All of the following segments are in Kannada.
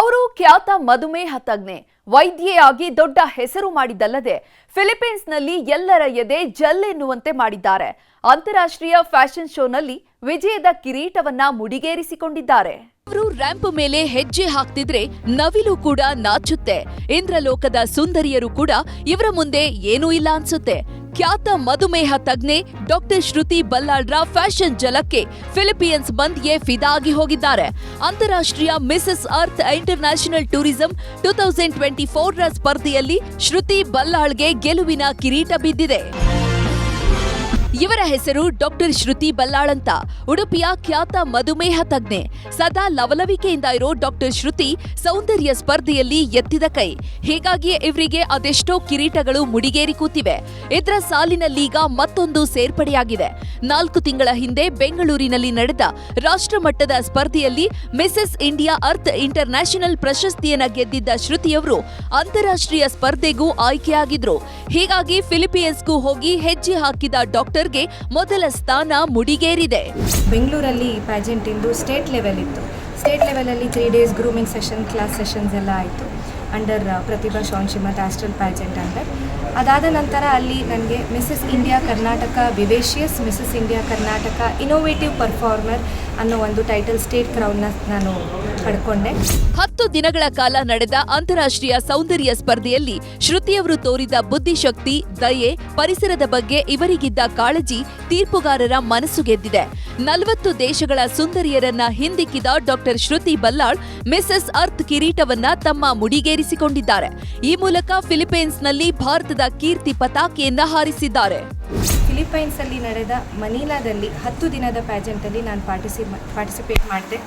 ಅವರು ಖ್ಯಾತ ಮಧುಮೇಹ ತಜ್ಞೆ, ವೈದ್ಯೆಯಾಗಿ ದೊಡ್ಡ ಹೆಸರು ಮಾಡಿದ್ದಲ್ಲದೆ ಫಿಲಿಪೀನ್ಸ್ನಲ್ಲಿ ಎಲ್ಲರ ಎದೆ ಜಲ್ಲೆನ್ನುವಂತೆ ಮಾಡಿದ್ದಾರೆ. ಅಂತಾರಾಷ್ಟ್ರೀಯ ಫ್ಯಾಷನ್ ಶೋನಲ್ಲಿ ವಿಜಯದ ಕಿರೀಟವನ್ನ ಮುಡಿಗೇರಿಸಿಕೊಂಡಿದ್ದಾರೆ. ಅವರು ರ್ಯಾಂಪ್ ಮೇಲೆ ಹೆಜ್ಜೆ ಹಾಕ್ತಿದ್ರೆ ನವಿಲು ಕೂಡ ನಾಚುತ್ತೆ. ಇಂದ್ರಲೋಕದ ಸುಂದರಿಯರು ಕೂಡ ಇವರ ಮುಂದೆ ಏನೂ ಇಲ್ಲ ಅನ್ಸುತ್ತೆ. ಖ್ಯಾತ ಮಧುಮೇಹ ತಜ್ಞೆ ಡಾಕ್ಟರ್ ಶ್ರುತಿ ಬಲ್ಲಾಳ್ರ ಫ್ಯಾಷನ್ ಜಲಕ್ಕೆ ಫಿಲಿಪ್ಪೀನ್ಸ್ ಬಂದ್ಗೆ ಫಿದಾ ಫಿದಾಗಿ ಹೋಗಿದ್ದಾರೆ. ಅಂತಾರಾಷ್ಟ್ರೀಯ Mrs Earth international tourism two thousand twenty four ರ ಸ್ಪರ್ಧೆಯಲ್ಲಿ ಶ್ರುತಿ ಬಲ್ಲಾಳ್ಗೆ ಗೆಲುವಿನ ಕಿರೀಟ ಬಿದ್ದಿದೆ. ಇವರ ಹೆಸರು ಡಾಕ್ಟರ್ ಶ್ರುತಿ ಬಲ್ಲಾಳಂತ ಉಡುಪಿಯ ಖ್ಯಾತ ಮಧುಮೇಹ ತಜ್ಞೆ. ಸದಾ ಲವಲವಿಕೆಯಿಂದ ಇರೋ ಡಾಕ್ಟರ್ ಶ್ರುತಿ ಸೌಂದರ್ಯ ಸ್ಪರ್ಧೆಯಲ್ಲಿ ಎತ್ತಿದ ಕೈ. ಹೀಗಾಗಿಯೇ ಇವರಿಗೆ ಅದೆಷ್ಟೋ ಕಿರೀಟಗಳು ಮುಡಿಗೇರಿ ಕೂತಿವೆ. ಇದರ ಸಾಲಿನಲ್ಲೀಗ ಮತ್ತೊಂದು ಸೇರ್ಪಡೆಯಾಗಿದೆ. ನಾಲ್ಕು ತಿಂಗಳ ಹಿಂದೆ ಬೆಂಗಳೂರಿನಲ್ಲಿ ನಡೆದ ರಾಷ್ಟ್ರಮಟ್ಟದ ಸ್ಪರ್ಧೆಯಲ್ಲಿ Mrs India Earth international ಪ್ರಶಸ್ತಿಯನ್ನ ಗೆದ್ದಿದ್ದ ಶ್ರುತಿಯವರು ಅಂತಾರಾಷ್ಟ್ರೀಯ ಸ್ಪರ್ಧೆಗೂ ಆಯ್ಕೆಯಾಗಿದ್ರು. ಹೀಗಾಗಿ ಫಿಲಿಪೀನ್ಸ್ಗೂ ಹೋಗಿ ಹೆಜ್ಜೆ ಹಾಕಿದ ಡಾಕ್ಟರ್ಗೆ ಮೊದಲ ಸ್ಥಾನ ಮುಡಿಗೇರಿದೆ. ಬೆಂಗಳೂರಲ್ಲಿ ಪ್ಯಾಜೆಂಟ್ ಇಂದು ಸ್ಟೇಟ್ ಲೆವೆಲ್ ಇತ್ತು. ಸ್ಟೇಟ್ ಲೆವೆಲಲ್ಲಿ three days grooming session class sessions ಎಲ್ಲ ಆಯಿತು. ಅಂಡರ್ ಪ್ರತಿಭಾ, ಶಾನ್ ಮತ್ತು ಆಸ್ಟ್ರಲ್ ಪ್ಯಾಜೆಂಟ್ ಅಂಡರ್ ಅದಾದ ನಂತರ ಅಲ್ಲಿ ನನಗೆ Mrs India Karnataka vivacious Mrs India Karnataka innovative performer ಅನ್ನೋ ಒಂದು ಟೈಟಲ್ ಸ್ಟೇಟ್ ಕ್ರೌನ್ನ ನಾನು ಪಡ್ಕೊಂಡೆ. ಹತ್ತು ದಿನಗಳ ಕಾಲ ನಡೆದ ಅಂತಾರಾಷ್ಟ್ರೀಯ ಸೌಂದರ್ಯ ಸ್ಪರ್ಧೆಯಲ್ಲಿ ಶ್ರುತಿಯವರು ತೋರಿದ ಬುದ್ಧಿಶಕ್ತಿ, ದಯೆ, ಪರಿಸರದ ಬಗ್ಗೆ ಇವರಿಗಿದ್ದ ಕಾಳಜಿ, ತೀರ್ಪುಗಾರರ ಮನಸ್ಸು ಗೆದ್ದಿದೆ. ನಲವತ್ತು ದೇಶಗಳ ಸುಂದರಿಯರನ್ನ ಹಿಂದಿಕ್ಕಿದ doctor Shruti Ballal, Mrs Earth ಕಿರೀಟವನ್ನ ತಮ್ಮ ಮುಡಿಗೇರಿಸಿಕೊಂಡಿದ್ದಾರೆ. ಈ ಮೂಲಕ ಫಿಲಿಪೈನ್ಸ್ನಲ್ಲಿ ಭಾರತದ ಕೀರ್ತಿ ಪತಾಕೆಯನ್ನ ಹಾರಿಸಿದ್ದಾರೆ. ಫಿಲಿಪೈನ್ಸಲ್ಲಿ ನಡೆದ ಮನೀಲಾದಲ್ಲಿ ಹತ್ತು ದಿನದ ಪ್ಯಾಜೆಂಟಲ್ಲಿ ನಾನು ಪಾರ್ಟಿಸಿ ಪಾರ್ಟಿಸಿಪೇಟ್ ಮಾಡಿದೆ.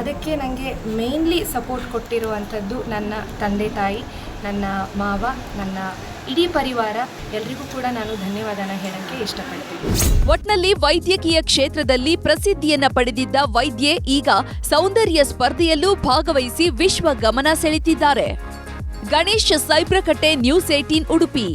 ಅದಕ್ಕೆ ನನಗೆ ಮೇನ್ಲಿ ಸಪೋರ್ಟ್ ಕೊಟ್ಟಿರುವಂಥದ್ದು ನನ್ನ ತಂದೆ ತಾಯಿ, ನನ್ನ ಮಾವ, ನನ್ನ ಇಡೀ ಪರಿವಾರ, ಎಲ್ರಿಗೂ ಕೂಡ ನಾನು ಧನ್ಯವಾದನ ಹೇಳಕ್ಕೆ ಇಷ್ಟಪಡ್ತೀನಿ. ಒಟ್ನಲ್ಲಿ ವೈದ್ಯಕೀಯ ಕ್ಷೇತ್ರದಲ್ಲಿ ಪ್ರಸಿದ್ಧಿಯನ್ನ ಪಡೆದಿದ್ದ ವೈದ್ಯೆ ಈಗ ಸೌಂದರ್ಯ ಸ್ಪರ್ಧೆಯಲ್ಲೂ ಭಾಗವಹಿಸಿ ವಿಶ್ವ ಗಮನ ಸೆಳೆತಿದ್ದಾರೆ. Ganesh Saibrakatte news eighteen Udupi.